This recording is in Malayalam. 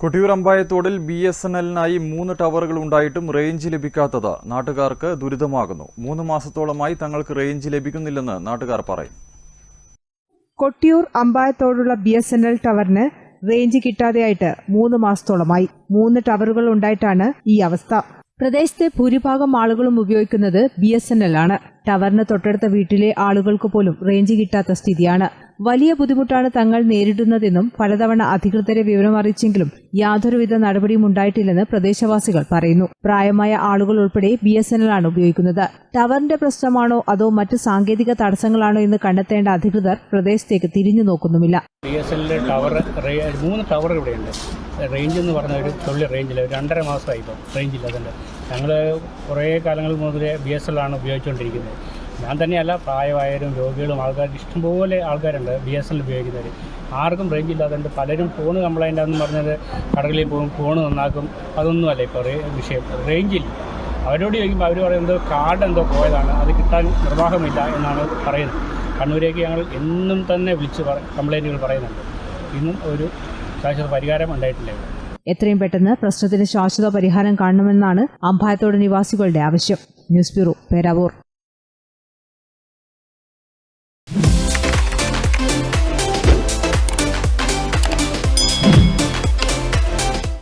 കൊട്ടിയൂർ അമ്പായത്തോടിൽ ബി എസ് എൻ എല്ലിനായി മൂന്ന് ടവറുകൾ ഉണ്ടായിട്ടും റേഞ്ച് ലഭിക്കാത്തത് നാട്ടുകാർക്ക് ദുരിതമാകുന്നു. മൂന്ന് മാസത്തോളമായി തങ്ങൾക്ക് റേഞ്ച് ലഭിക്കുന്നില്ലെന്ന് നാട്ടുകാർ പറയും. കൊട്ടിയൂർ അമ്പായത്തോടുള്ള ബി എസ് എൻ എൽ ടവറിന് റേഞ്ച് കിട്ടാതെയായിട്ട് മൂന്ന് മാസത്തോളമായി മൂന്ന് ടവറുകൾ ഉണ്ടായിട്ടാണ് ഈ അവസ്ഥ. പ്രദേശത്തെ ഭൂരിഭാഗം ആളുകളും ഉപയോഗിക്കുന്നത് ബി എസ് എൻ എൽ ആണ്. ടവറിന് തൊട്ടടുത്ത വീട്ടിലെ ആളുകൾക്ക് പോലും റേഞ്ച് കിട്ടാത്ത സ്ഥിതിയാണ്. വലിയ ബുദ്ധിമുട്ടാണ് തങ്ങൾ നേരിടുന്നതെന്നും പലതവണ അധികൃതരെ വിവരമറിയിച്ചെങ്കിലും യാതൊരുവിധ നടപടിയും ഉണ്ടായിട്ടില്ലെന്ന് പ്രദേശവാസികൾ പറയുന്നു. പ്രായമായ ആളുകൾ ഉൾപ്പെടെ ബി എസ് എൻ എൽ ആണ് ഉപയോഗിക്കുന്നത്. ടവറിന്റെ പ്രശ്നമാണോ അതോ മറ്റ് സാങ്കേതിക തടസ്സങ്ങളാണോ എന്ന് കണ്ടെത്തേണ്ട അധികൃതർ പ്രദേശത്തേക്ക് തിരിഞ്ഞു നോക്കുന്നുമില്ല. ബി എസ് എല്ലിന്റെ ടവർ മൂന്ന് ടവർ ഇവിടെയുണ്ട്. റേഞ്ച് എന്ന് പറഞ്ഞ ഒരു തുള്ളി റേഞ്ചിൽ രണ്ടര മാസമായി ഇപ്പോൾ റേഞ്ച് അതുണ്ട് ഞങ്ങൾ കുറേ കാലങ്ങൾ മുതലേ ബി എസ് എൽ ആണ് ഉപയോഗിച്ചുകൊണ്ടിരിക്കുന്നത്. ഞാൻ തന്നെയല്ല പ്രായമായവരും രോഗികളും ആൾക്കാർ ഇഷ്ടംപോലെ ആൾക്കാരുണ്ട് ബി എസ് എൽ ഉപയോഗിക്കുന്നവർ ആർക്കും റേഞ്ച് ഇല്ലാതുണ്ട് പലരും ഫോൺ കംപ്ലൈന്റ് ആണെന്ന് പറഞ്ഞത് കടകളിൽ പോകും ഫോൺ നന്നാക്കും അതൊന്നുമല്ല ഇപ്പോൾ വിഷയം. റേഞ്ചില്ല അവരോട് ചോദിക്കുമ്പോൾ അവർ പറയുന്നത് കാർഡ് എന്തോ പോയതാണ് അത് കിട്ടാൻ നിർവാഹമില്ല എന്നാണ് പറയുന്നത്. കണ്ണൂരേക്ക് ഞങ്ങൾ എന്നും തന്നെ വിളിച്ച് കംപ്ലൈന്റുകൾ പറയുന്നുണ്ട്. ഇന്നും ഒരു ശാശ്വത പരിഹാരം ഉണ്ടായിട്ടില്ല എത്രയും പെട്ടെന്ന് പ്രശ്നത്തിന് ശാശ്വത പരിഹാരം കാണണമെന്നാണ് അമ്പായത്തോട് നിവാസികളുടെ ആവശ്യം. News bureau Peravoor.